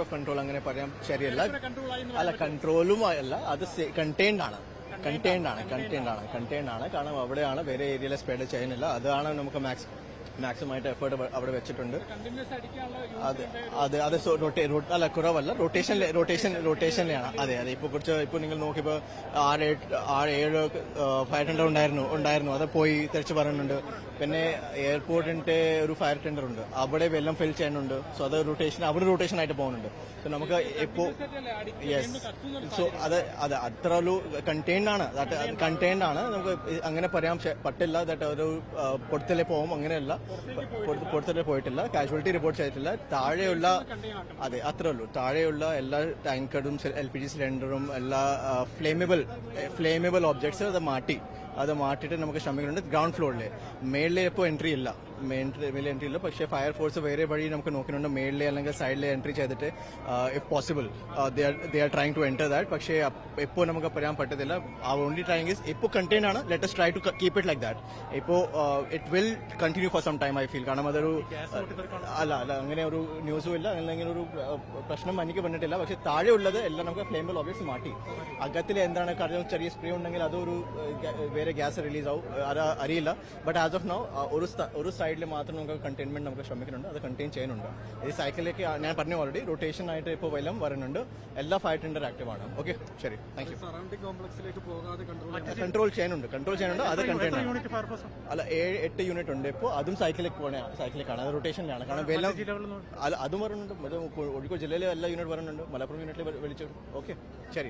Out of control അങ്ങനെ പറയാൻ ശരിയല്ല. അല്ല കൺട്രോളും അല്ല അത് കണ്ടെയ്ൻഡ് ആണ്. കണ്ടെയ്ൻഡ് ആണ് കണ്ടെയ്ൻഡ് ആണ് കണ്ടെയ്ൻഡ് ആണ്. കാരണം അവിടെയാണ് വേറെ ഏരിയയിലെ സ്പ്രെഡ് ചെയ്യുന്നില്ല. അതാണ് നമുക്ക് മാക്സ് മാക്സിമം ആയിട്ട് എഫേർട്ട് അവിടെ വെച്ചിട്ടുണ്ട്. അതെ അതെ അത് അല്ല കുറവല്ല. റൊട്ടേഷൻ റൊട്ടേഷൻ റൊട്ടേഷനിലാണ് അതെ അതെ. ഇപ്പൊ കുറച്ച് ഇപ്പൊ നിങ്ങൾ നോക്കിയപ്പോ ആറ് ആറ് ഏഴ് ഫൈവ് ഹൺഡ്രഡ് ഉണ്ടായിരുന്നു ഉണ്ടായിരുന്നു. അത് പോയി തിരിച്ചു പറയുന്നുണ്ട്. പിന്നെ എയർപോർട്ടിന്റെ ഒരു ഫയർ ടെൻഡർ ഉണ്ട്. അവിടെ വെള്ളം ഫിൽ ചെയ്യുന്നുണ്ട് സോ അത് റൊട്ടേഷൻ അവിടെ റൊട്ടേഷൻ ആയിട്ട് പോകുന്നുണ്ട്. സോ നമുക്ക് എപ്പോ യെസ് സോ അത് അത് അത്ര ഒരു കണ്ടെയ്ൻഡ് ആണ്. കണ്ടെയ്ൻഡ് ആണ്. നമുക്ക് അങ്ങനെ പറയാൻ പറ്റില്ല ദാറ്റ് ഒരു പൊടുത്തലേ പോകും അങ്ങനെയല്ല. പൊടുത്തലേ പോയിട്ടില്ല. കാഷ്വാലിറ്റി റിപ്പോർട്ട് ചെയ്തിട്ടില്ല. താഴെയുള്ള അതെ അത്രേ ഉള്ളൂ. താഴെയുള്ള എല്ലാ ടാങ്കറും എൽ പി ജി സിലിണ്ടറും എല്ലാ ഫ്ലേമബിൾ ഫ്ലേമബിൾ ഒബ്ജക്ട്സ് അത് മാറ്റി. അത് മാറ്റിയിട്ട് നമുക്ക് ശ്രമിക്കുന്നുണ്ട് ഗ്രൗണ്ട് ഫ്ലോറിൽ മേളിൽ ഇപ്പോൾ എൻട്രി ഇല്ല. മേളിൽ എൻട്രി ഇല്ല. പക്ഷേ ഫയർ ഫോഴ്സ് വേറെ വഴി നമുക്ക് നോക്കുന്നുണ്ട്. മേളിലെ അല്ലെങ്കിൽ സൈഡിലെ എൻട്രി ചെയ്തിട്ട് if possible they are trying to enter that പക്ഷേ ഇപ്പോൾ നമുക്ക് പറയാൻ പറ്റത്തില്ല. ആ ഓൺലി ട്രൈങ് ഇസ് ഇപ്പോൾ കണ്ടെയ്ൻ ആണ് let's try to keep it like that ഇപ്പോൾ it will continue for some time I feel കാരണം അതൊരു അല്ല അല്ല അങ്ങനെ ഒരു ന്യൂസും ഇല്ല. അല്ലെങ്കിൽ ഒരു പ്രശ്നം എനിക്ക് വന്നിട്ടില്ല. പക്ഷേ താഴെ ഉള്ളത് എല്ലാം നമുക്ക് ഫ്ലെയിമബിൾ ഓബിയസ് മാറ്റി. അകത്തിൽ എന്താണ് കാരണം ചെറിയ സ്പ്രേ ഉണ്ടെങ്കിൽ അതൊരു വേറെ ഗ്യാസ് റിലീസ് ആവും. അത് അറിയില്ല. ബട്ട് ആസ് ഓഫ് നൗ ഒരു ഒരു സൈഡിൽ മാത്രം നമുക്ക് കണ്ടെയ്ൻമെന്റ് നമുക്ക് ശ്രമിക്കുന്നുണ്ട്. അത് കണ്ടെയ്ൻ ചെയ്യുന്നുണ്ട്. ഈ സൈക്കിളിലേക്ക് ഞാൻ പറഞ്ഞു ഓൾറെഡി റൊട്ടേഷൻ ആയിട്ട് ഇപ്പോൾ വെല്ലം വരുന്നുണ്ട്. എല്ലാ ഫയർ ടെൻഡർ ആക്റ്റീവ് ആണ്. ഓക്കെ ശരി. താങ്ക് യു കോംപ്ലക്സിലേക്ക് പോകാതെ കൺട്രോൾ ചെയ്യുന്നുണ്ട്. കൺട്രോൾ ചെയ്യുന്നുണ്ട്. അത് കണ്ടെയ്ൻ അല്ല ഏഴ് എട്ട് യൂണിറ്റ് ഉണ്ട് ഇപ്പോൾ അതും സൈക്കിളിലേക്ക് പോകണേ സൈക്കിളിലേക്കാണ് അത് റൊട്ടേഷനിലാണ് കാരണം വെല്ലം അല്ല അതും വരുന്നുണ്ട്. കോഴിക്കോട് ജില്ലയിലെ എല്ലാ യൂണിറ്റ് വരുന്നുണ്ട്. മലപ്പുറം യൂണിറ്റിൽ വിളിച്ചു ഓക്കെ ശരി.